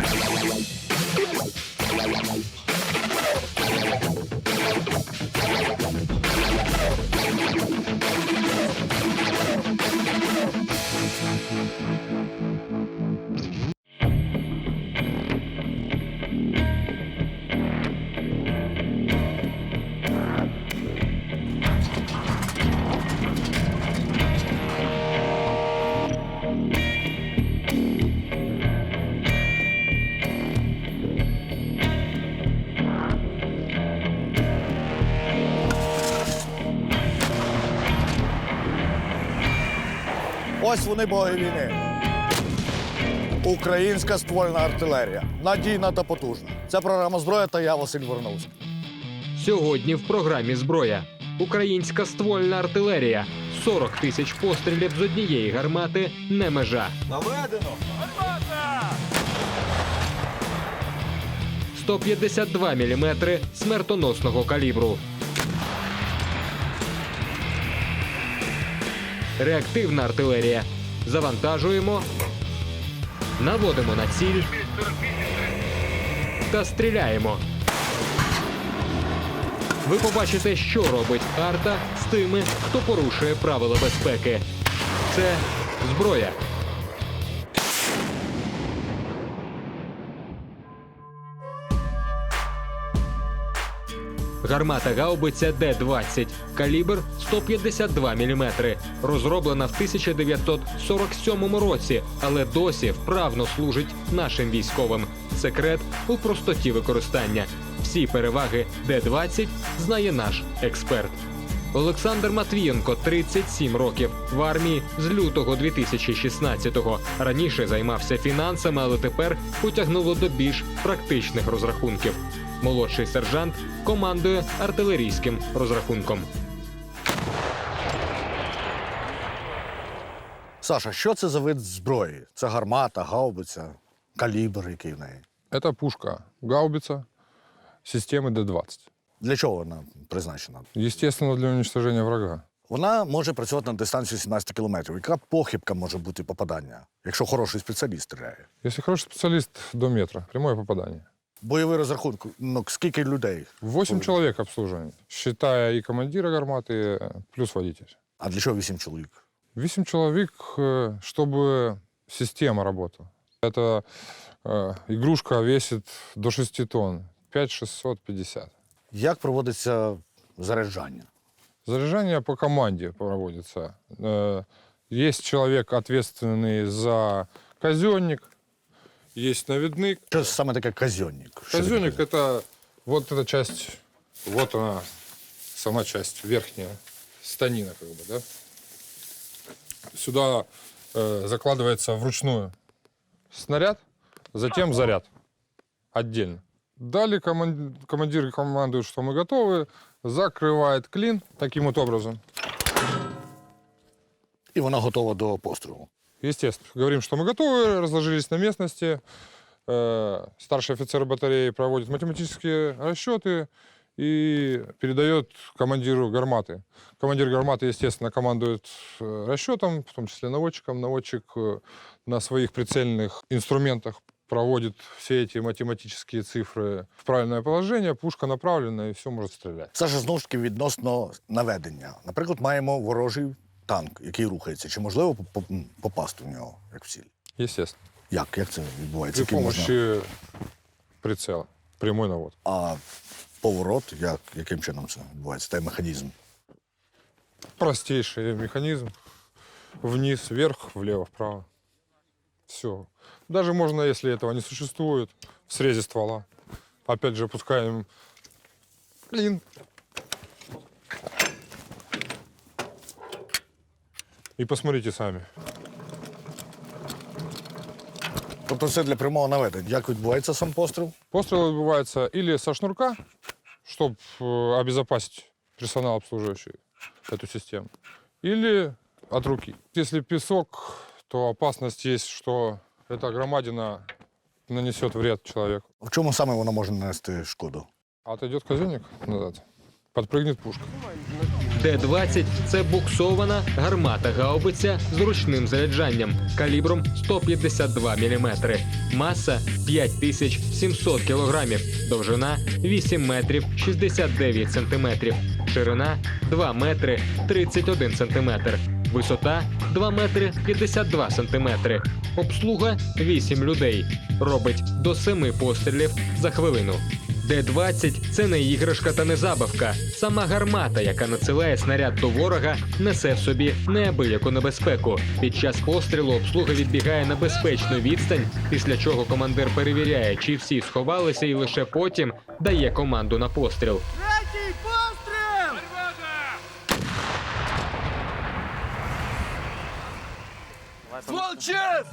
Yeah. Ось вони боги війни. Українська ствольна артилерія. Надійна та потужна. Це програма зброя та я Василь Верновський. Сьогодні в програмі Зброя. Українська ствольна артилерія. 40 тисяч пострілів з однієї гармати не межа. Наведено. 152 мм смертоносного калібру. Реактивна артилерія. Завантажуємо. Наводимо на ціль. Та стріляємо. Ви побачите, що робить арта з тими, хто порушує правила безпеки. Це зброя. Гармата гаубиця Д-20, калібр 152 мм, розроблена в 1947 році, але досі вправно служить нашим військовим. Секрет у простоті використання. Всі переваги Д-20 знає наш експерт. Олександр Матвієнко, 37 років, в армії з лютого 2016-го. Раніше займався фінансами, але тепер потягнуло до більш практичних розрахунків. Молодший сержант командує артилерійським розрахунком. Саша, що це за вид зброї? Це гармата, гаубиця, калібр, який в неї. Это пушка гаубица системы Д-20. Для чого вона призначена? Естественно, для уничтожения врага. Вона може працювати на дистанцію 17 кілометрів. Яка похибка може бути попадання, якщо хороший спеціаліст стріляє? Если хороший специалист, до метра. Прямое попадание. Бойовий розрахунок, ну скільки людей? Восемь Ой. человек обслуживания, считая и командира гарматы, э, плюс водитель. А для чого вісім чоловік? Восемь человек, э, чтобы система работала. Эта э, игрушка весит до 6 тонн, 5650. Як проводиться заряджання? Заряжание по команде проводится. Э, Есть человек, ответственный за казенник, есть наведник. Таке казьонник? Що таке Казенник — это вот эта часть, вот она, сама часть верхняя, станина как бы, да? Сюда э, закладывается вручную снаряд, затем заряд отдельно. Далее коман- командир командует, что мы готовы, закрывает клин таким вот образом. І вона готова до пострілу. Естественно, говорим, что мы готовы, разложились на местности. Э, Старший офицер батареи проводит математические расчеты и передает командиру гарматы. Командир гарматы, естественно, командует э, расчетом, в том числе наводчиком. Наводчик э, на своих прицельных инструментах проводит все эти математические цифры в правильное положение, пушка направлена и все может стрелять. Саша, знову ж таки, відносно наведення. Наприклад, маємо ворожий танк, який рухається. Чи можливо по- по- попасти в нього, як в ціль? Естественно. Як? Як це відбувається? При Яким можна- помощи прицела, прямой навод. А поворот, як, яким чином це відбувається? Той механізм. Простейший механизм. Вниз, вверх, влево, вправо. Все. Даже можно, если этого не существует, в срезе ствола. Опять же, опускаем клин. И посмотрите сами. Тобто це для прямого наведення. Як відбувається сам постріл? Пострел отбывается или со шнурка, чтобы обезопасить персонал, обслуживающий эту систему, или от руки. Если песок, то опасность есть, что эта громадина нанесет вред человеку. В чому саме воно може нанести шкоду? А отойдет казенник назад, подпрыгнет пушка. Д-20 – це буксована гармата гаубиця з ручним заряджанням калібром 152 мм. Маса 5700 кг, довжина 8 метрів 69 сантиметрів, ширина 2 метри 31 сантиметр, висота 2 метри 52 сантиметри, обслуга 8 людей, робить до 7 пострілів за хвилину. Д-20 – це не іграшка та не забавка. Сама гармата, яка надсилає снаряд до ворога, несе в собі неабияку небезпеку. Під час пострілу обслуга відбігає на безпечну відстань, після чого командир перевіряє, чи всі сховалися, і лише потім дає команду на постріл. Третій постріл! Ствол чист!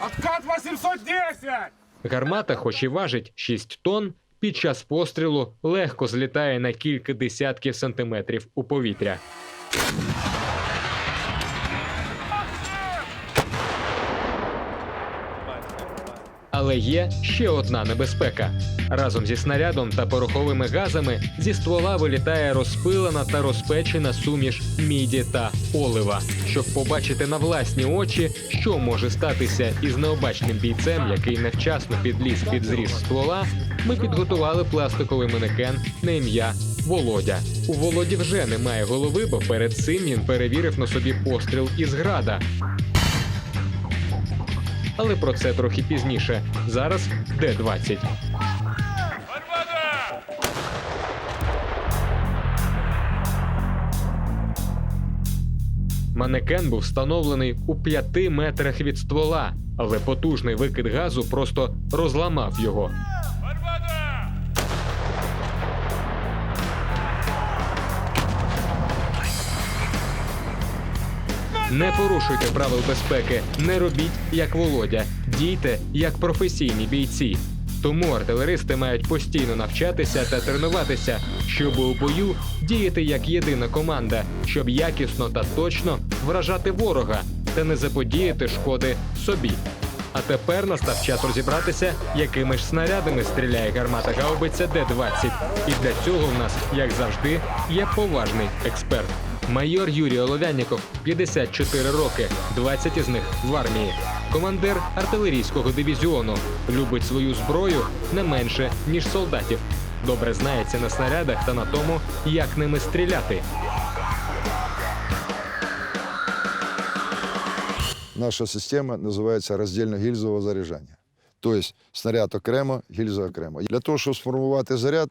Откат 810! Гармата, хоч і важить 6 тонн, під час пострілу легко злітає на кілька десятків сантиметрів у повітря. Але є ще одна небезпека. Разом зі снарядом та пороховими газами зі ствола вилітає розпилена та розпечена суміш міді та олива. Щоб побачити на власні очі, що може статися із необачним бійцем, який невчасно підліз під зріз ствола, ми підготували пластиковий манекен на ім'я Володя. У Володі вже немає голови, бо перед цим він перевірив на собі постріл із града. Але про це трохи пізніше. Зараз Д-20. Манекен був встановлений у п'яти метрах від ствола, але потужний викид газу просто розламав його. Не порушуйте правил безпеки, не робіть як Володя, дійте як професійні бійці. Тому артилеристи мають постійно навчатися та тренуватися, щоб у бою діяти як єдина команда, щоб якісно та точно вражати ворога та не заподіяти шкоди собі. А тепер настав час розібратися, якими ж снарядами стріляє гармата гаубиця Д-20. І для цього в нас, як завжди, є поважний експерт. Майор Юрій Оловянніков, 54 роки, 20 із них в армії. Командир артилерійського дивізіону. Любить свою зброю не менше, ніж солдатів. Добре знається на снарядах та на тому, як ними стріляти. Наша система називається роздільно-гільзового заряджання. Тобто снаряд окремо, гільза окремо. Для того, щоб сформувати заряд,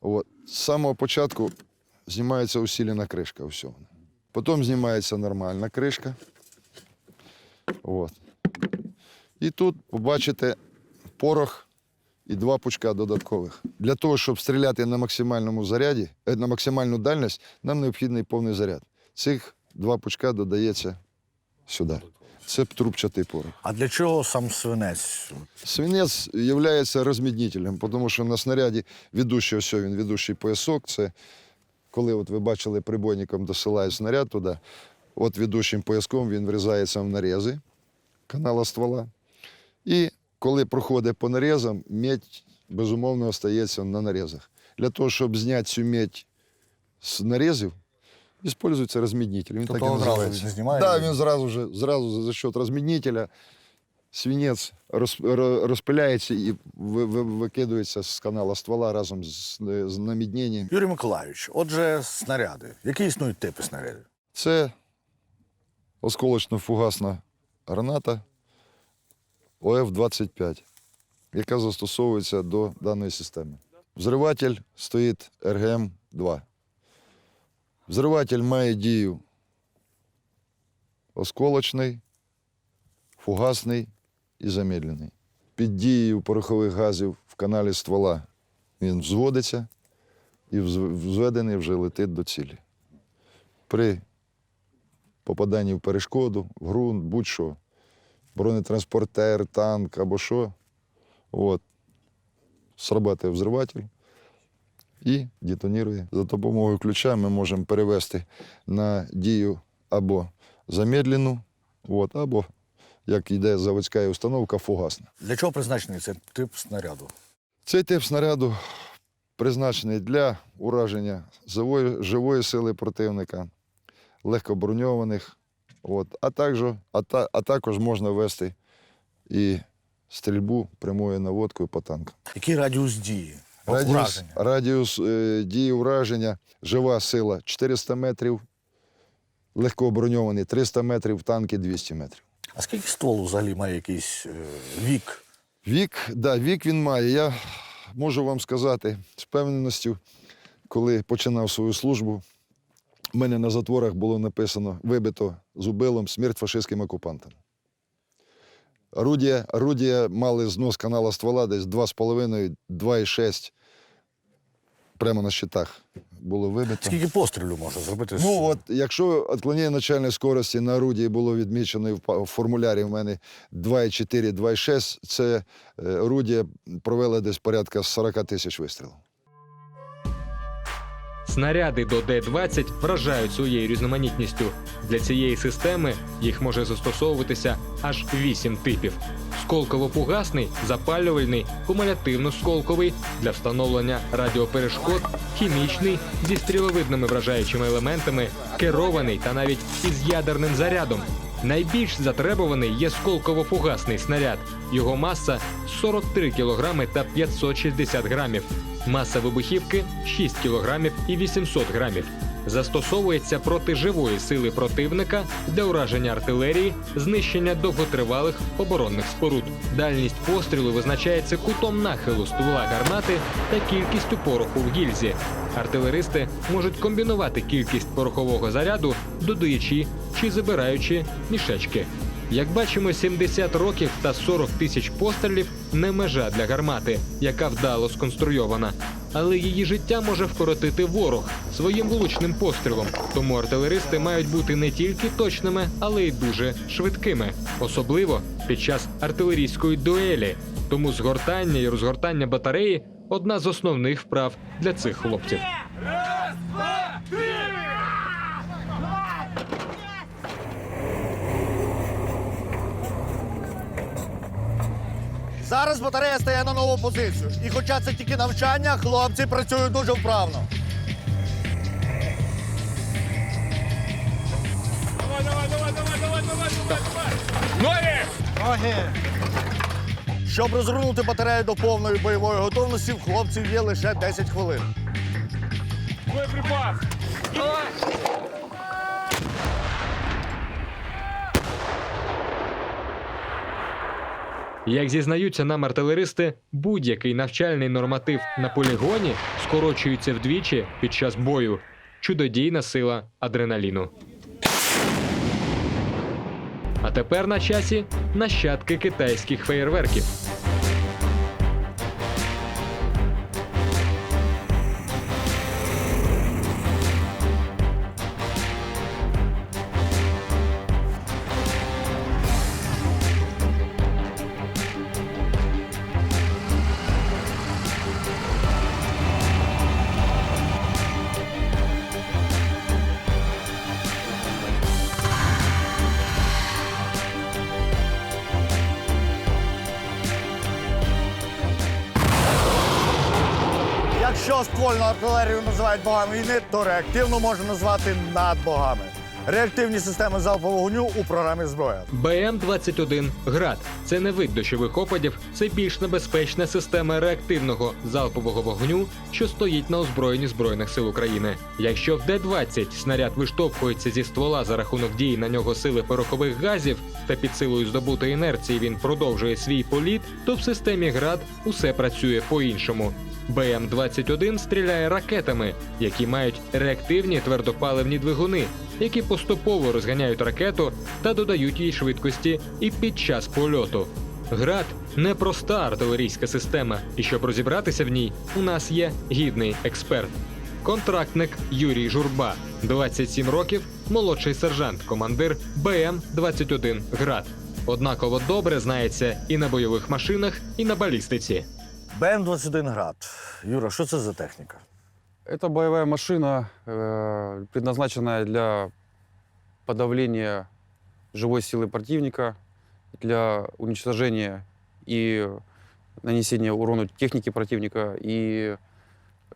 от, з самого початку знімається усилена кришка. Все. Потім знімається нормальна кришка. От. І тут побачите порох і два пучка додаткових. Для того, щоб стріляти на максимальному заряді, е, на максимальну дальність, нам необхідний повний заряд. Цих два пучка додається сюди. Це трубчатий порох. А для чого сам свинець? Свинець є розміднителем, тому що на снаряді ведущий, ось він ведущий поясок. Це коли от ви бачили прибойником досилають снаряд туди, от ведущим пояском він врізається в нарізи канала ствола. І коли проходить по нарізам, медь безумовно остається на нарізах. Для того, щоб зняти цю медь з нарізів, використовується розміднитель. Він Тобто так і називається. знімає Так, її? він зразу же, зразу за- счет розміднителя свинець розпиляється і ви- ви- викидується з канала ствола разом з, намідненням. Юрій Миколайович, отже, снаряди. Які існують типи снарядів? Це осколочно-фугасна граната ОФ-25, яка застосовується до даної системи. Взриватель стоїть РГМ-2. Взриватель має дію осколочний, фугасний і замедлений. Під дією порохових газів в каналі ствола він взводиться і взведений вже летить до цілі. При попаданні в перешкоду, в ґрунт, будь-що, бронетранспортер, танк або що, от, срабатує взриватель і детонірує. За допомогою ключа ми можемо перевести на дію або замедлену, от, або, як йде заводська установка, фугасна. Для чого призначений цей тип снаряду? Цей тип снаряду призначений для ураження живої, сили противника, легкоброньованих. От. А, також, а, та, а також можна вести і стрільбу прямою наводкою по танкам. Який радіус дії? Радіус, радіус е, дії ураження, жива сила 400 метрів, легкооброньований 300 метрів, танки 200 метрів. А скільки ствол взагалі має якийсь е, вік? Вік, да, вік він має. Я можу вам сказати з певненістю, коли починав свою службу, в мене на затворах було написано вибито зубилом смерть фашистським окупантам. Орудія, орудія мали знос канала ствола десь 2,5-2,6 прямо на щитах було вибито. Скільки пострілів можна зробити? Ну, от, якщо відклонення начальної скорості на орудії було відмічено в формулярі в мене 2,4, 2,6, це е, орудія провела десь порядка 40 тисяч вистрілів. Снаряди до Д-20 вражають своєю різноманітністю. Для цієї системи їх може застосовуватися аж вісім типів: сколково-фугасний, запалювальний, кумулятивно-сколковий для встановлення радіоперешкод, хімічний зі стріловидними вражаючими елементами, керований та навіть із ядерним зарядом. Найбільш затребуваний є сколково-фугасний снаряд. Його маса 43 кг та 560 грамів. Маса вибухівки 6 кг і 800 грамів. Застосовується проти живої сили противника для ураження артилерії, знищення довготривалих оборонних споруд. Дальність пострілу визначається кутом нахилу ствола гармати та кількістю пороху в гільзі. Артилеристи можуть комбінувати кількість порохового заряду, додаючи чи забираючи мішечки. Як бачимо, 70 років та 40 тисяч пострілів не межа для гармати, яка вдало сконструйована. Але її життя може вкоротити ворог своїм влучним пострілом. Тому артилеристи мають бути не тільки точними, але й дуже швидкими, особливо під час артилерійської дуелі. Тому згортання і розгортання батареї одна з основних вправ для цих хлопців. Зараз батарея стає на нову позицію. І хоча це тільки навчання, хлопці працюють дуже вправно. Давай, давай, давай, давай, давай, давай, давай, давай. Ноги! Щоб розгорнути батарею до повної бойової готовності, в хлопців є лише 10 хвилин. Боєприпас! Давай! Як зізнаються нам артилеристи, будь-який навчальний норматив на полігоні скорочується вдвічі під час бою. Чудодійна сила адреналіну. А тепер на часі нащадки китайських феєрверків. Ствольну артилерію називають богами війни, то реактивну можна назвати над богами. Реактивні системи залпового вогню у програмі зброя. БМ-21 «Град» – це не вид дощових опадів, це більш небезпечна система реактивного залпового вогню, що стоїть на озброєнні Збройних сил України. Якщо в Д-20 снаряд виштовхується зі ствола за рахунок дії на нього сили порохових газів та під силою здобутої інерції він продовжує свій політ, то в системі «Град» усе працює по-іншому. БМ-21 стріляє ракетами, які мають реактивні твердопаливні двигуни, які поступово розганяють ракету та додають їй швидкості і під час польоту. Град непроста артилерійська система, і щоб розібратися в ній, у нас є гідний експерт. Контрактник Юрій Журба, 27 років, молодший сержант, командир БМ-21 Град. Однаково добре знається і на бойових машинах, і на балістиці. БМ-21 град. Юра, що це за техніка? Это боевая машина, э, предназначенная для подавления живой силы противника, для уничтожения и нанесения урона технике противника и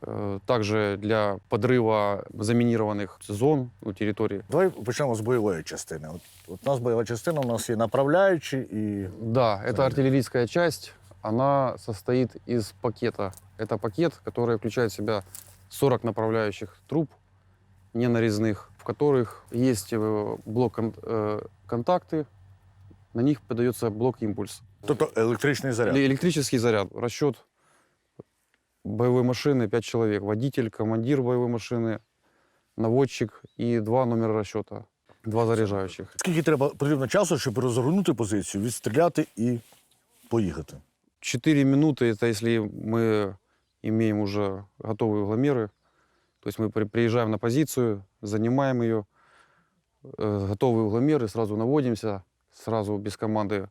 э, также для подрыва заминированных зон у территории. Давай почнемо з бойової частини. От, от у нас бойова частина, у нас є направляючі і Да, это артиллерийская часть. Она состоит из пакета. Это пакет, который включает в себя 40 направляющих труб, не нарезных, в которых есть э, блок кон- э, контакты, на них подается блок импульс. тобто електричний заряд. Или электрический заряд. Расчет боевой машины 5 человек. Водитель, командир боевой машины, наводчик и два номера расчета. Два заряжающих. Скільки треба потрібно часу, щоб розгорнути позицію, відстріляти і поїхати? 4 минуты это если мы имеем уже готовые угломеры. То есть мы при- приезжаем на позицию, занимаем ее, э, готовые угломеры, сразу наводимся, сразу без команды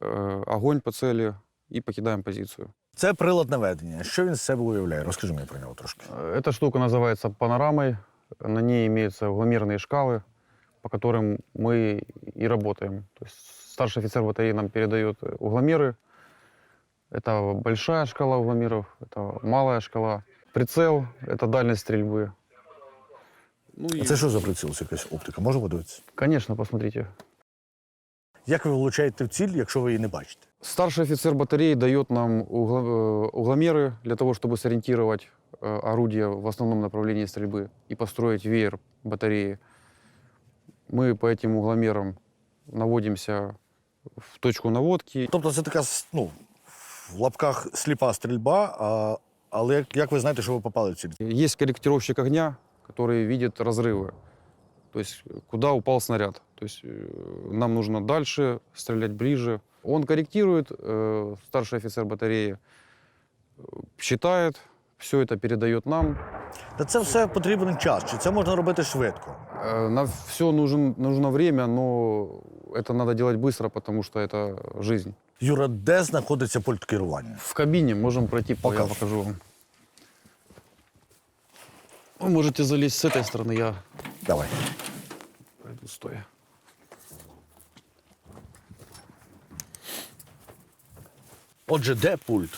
э, огонь по цели и покидаем позицию. Це прилад наведення. Що він з себе уявляє? Розкажи мені про нього трошки. Э, Эта штука называется панорамой. На ней имеются угломерные шкалы, по которым мы и работаем. То есть старший офицер батареи нам передает э, угломеры. Это большая шкала угломеров, это малая шкала. Прицел — это дальность стрельбы. Ну А и, це що за приціл? Це якась оптика? Може подивитися? конечно, посмотрите. Як ви влучаєте в ціль, якщо ви її не бачите? Старший офицер батареи дает нам угло- э, угломеры для того, чтобы сориентировать э, орудие в основном направлении стрельбы и построить веер батареи. Мы по этим угломерам наводимся в точку наводки. Тобто це така с- ну, в лапках сліпа стрільба, а, але як, як ви знаєте, що ви попали в ціль? Есть корректировщик огня, который видит разрывы. То есть э, куда упал снаряд. То есть э, нам нужно дальше стрелять ближе. Он корректирует, э, старший офицер батареи э, считает, все это передает нам. Та це все потрібен час. Чи це можна робити швидко? Э, На все нужен, нужно время, но это надо делать быстро, потому что это жизнь. Юра, де знаходиться пульт керування? В кабине можем пройти, по- я Покажешь. покажу вам. Вы можете залезть с этой стороны, я Давай. пойду стоя. Отже, де пульт?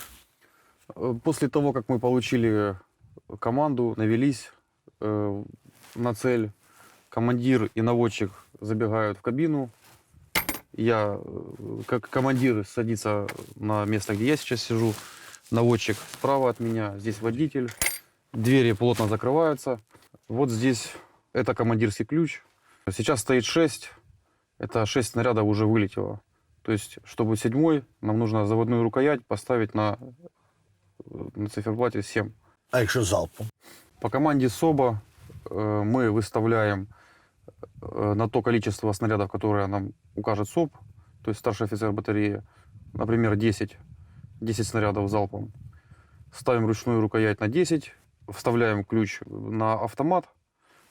Э, После того, как мы получили команду, навелись э, на цель, командир и наводчик забегают в кабину. Я, э, как командир, садится на место, где я сейчас сижу. Наводчик справа от меня, здесь водитель. Двери плотно закрываются. Вот здесь это командирский ключ. Сейчас стоит 6. Это 6 снарядов уже вылетело. То есть, чтобы седьмой, нам нужно заводную рукоять поставить на на циферблате 7. А якщо залпом? По команде СОБа э, мы выставляем э, на то количество снарядов, которое нам укажет СОБ, то есть старший офицер батареи, например, 10, 10 снарядов залпом. Ставим ручную рукоять на 10, вставляем ключ на автомат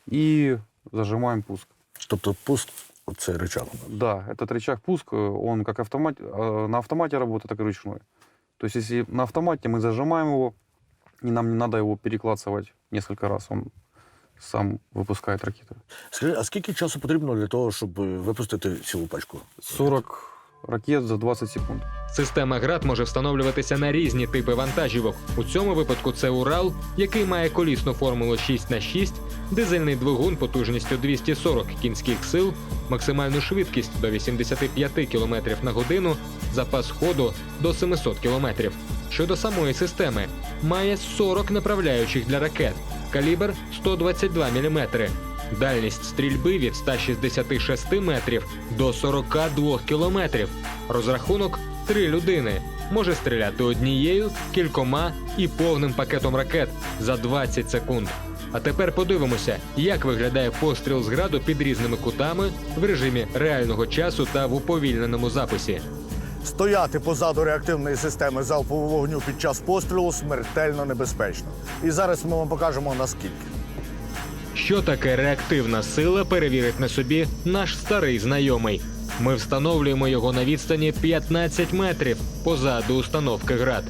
и зажимаем пуск. Тобто пуск оцей рычаг. Да, этот рычаг пуск, э, он как автомат, э, на автомате работает, так и ручной. То есть если на автомате мы зажимаем его, и нам не надо его переклацывать несколько раз, он сам выпускает ракеты. Скажи, а скільки часу потрібно для того, щоб е, випустити цілу пачку? 40 ракет за 20 секунд. Система ГРАД може встановлюватися на різні типи вантажівок. У цьому випадку це Урал, який має колісну формулу 6х6, дизельний двигун потужністю 240 кінських сил, максимальну швидкість до 85 км на годину, запас ходу до 700 км. Щодо самої системи, має 40 направляючих для ракет, калібр 122 мм, Дальність стрільби від 166 метрів до 42 кілометрів. Розрахунок три людини. Може стріляти однією, кількома і повним пакетом ракет за 20 секунд. А тепер подивимося, як виглядає постріл з граду під різними кутами в режимі реального часу та в уповільненому записі. Стояти позаду реактивної системи залпового вогню під час пострілу смертельно небезпечно. І зараз ми вам покажемо наскільки. Що таке реактивна сила, перевірить на собі наш старий знайомий. Ми встановлюємо його на відстані 15 метрів позаду установки град.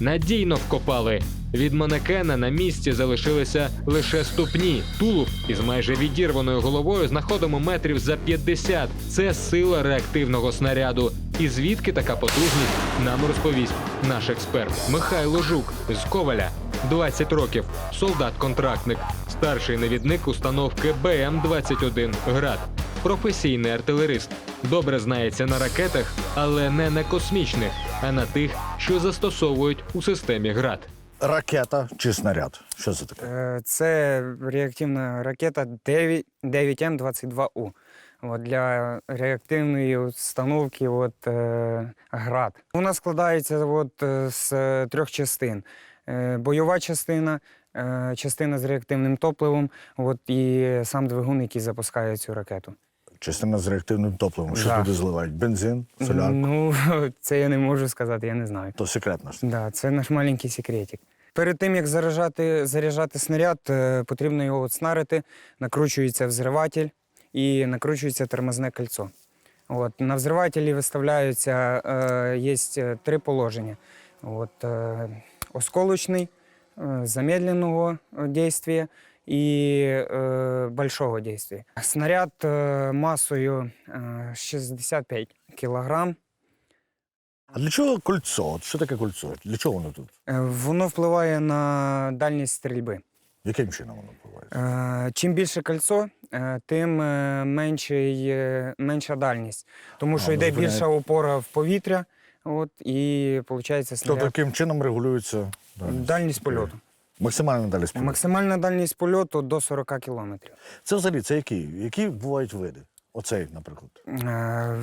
надійно вкопали. Від манекена на місці залишилися лише ступні. Тулуб із майже відірваною головою знаходимо метрів за 50. Це сила реактивного снаряду. І звідки така потужність нам розповість наш експерт Михайло Жук з Коваля. 20 років, солдат-контрактник, старший навідник установки БМ-21 Град, професійний артилерист. Добре знається на ракетах, але не на космічних, а на тих, що застосовують у системі Град. Ракета чи снаряд? Що це таке? Е, Це реактивна ракета 9 9М22У. От, для реактивної установки от, е, ГРАД. Вона складається от, е, з е, трьох частин: Е, бойова частина, е, частина з реактивним топливом, от, і сам двигун, який запускає цю ракету. Частина з реактивним топливом. Що Да. туди зливають? Бензин, солярку? Ну, це я не можу сказати, я не знаю. То секретно. ж. Да, це наш маленький секретик. Перед тим як заряджати, заряджати снаряд, е, потрібно його от снарити, накручується взриватель і накручується тормозне кольцо. От, на взривателі виставляються е, є три положення: От, е, осколочний, е, замедленого е, дійствия і е, большого дійствия. Снаряд е, масою е, 65 кілограм. А для чого кольцо? От що таке кольцо? Для чого воно тут? Е, Воно впливає на дальність стрільби. Яким чином воно впливає? Е, Чим більше кольцо, е, тим е, менший, е, менша дальність. Тому що А, йде зупиняє. більша опора в повітря, от, і виходить То снаряд. таким чином регулюється дальність? Дальність польоту. Максимальна дальність польоту. Максимальна дальність польоту до 40 кілометрів. Це взагалі це які? Які бувають види? Оцей, наприклад. Е,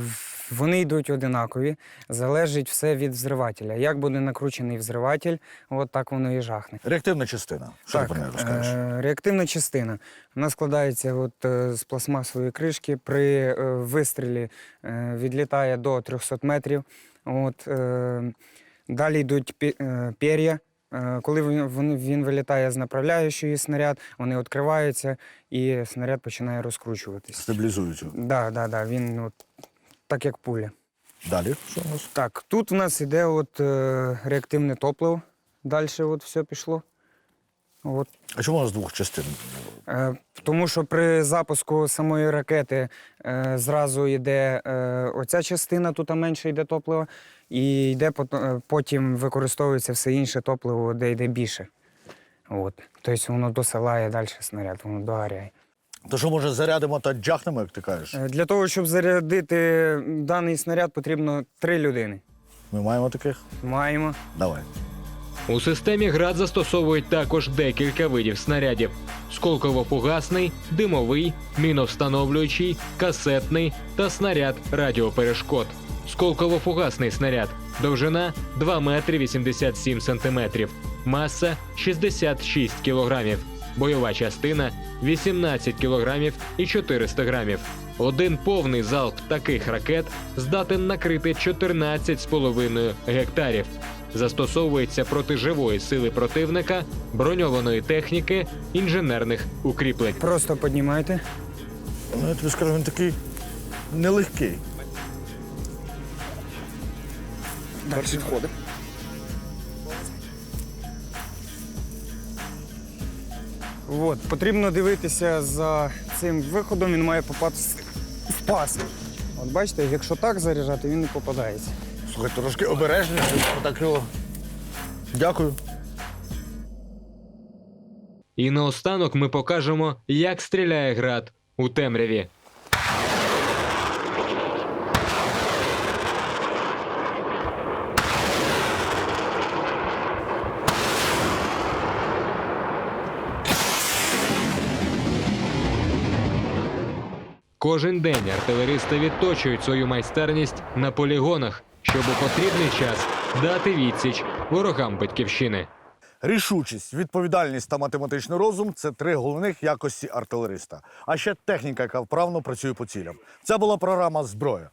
Вони йдуть одинакові, залежить все від взривателя. Як буде накручений взриватель, от так воно і жахне. Реактивна частина. Що ти про неї розкажеш? е, реактивна частина. Вона складається от, е, з пластмасової кришки. При вистрілі відлітає до 300 метрів. От, далі йдуть пі- пер'я. Е, Коли він, вилітає з направляючої снаряд, вони відкриваються і снаряд починає розкручуватись. Стабілізують. його. Да, да, да, він от, так як пуля. Далі. Що у нас? Так, тут у нас іде от, е, реактивне топливо. Далі от все пішло. От. А чому у нас двох частин? Е, Тому що при запуску самої ракети е, зразу йде е, оця частина, тут менше йде топлива, і йде е, потім використовується все інше топливо, де йде більше. От. Тобто воно досилає далі снаряд, воно догоряє. То що, може, зарядимо та джахнемо, як ти кажеш? Е, Для того, щоб зарядити даний снаряд, потрібно три людини. Ми маємо таких? Маємо. Давай. У системі ГРАД застосовують також декілька видів снарядів: сколково-фугасний, димовий, міновстановлюючий, касетний та снаряд радіоперешкод. Сколково-фугасний снаряд. Довжина 2 метри 87 сантиметрів. Маса 66 кілограмів. Бойова частина 18 кілограмів і 400 грамів. Один повний залп таких ракет здатен накрити 14,5 гектарів. Застосовується проти живої сили противника, броньованої техніки, інженерних укріплень. Просто піднімайте. Ну, я тобі скажу, він такий нелегкий. Перший входить. От, потрібно дивитися за цим виходом, він має попасти в пас. От бачите, якщо так заряджати, він не попадається. Слухай, трошки обережніше, так його. Дякую. І наостанок ми покажемо, як стріляє град у темряві. Кожен день артилеристи відточують свою майстерність на полігонах, щоб у потрібний час дати відсіч ворогам батьківщини. Рішучість, відповідальність та математичний розум це три головних якості артилериста. А ще техніка, яка вправно працює по цілям. Це була програма Зброя.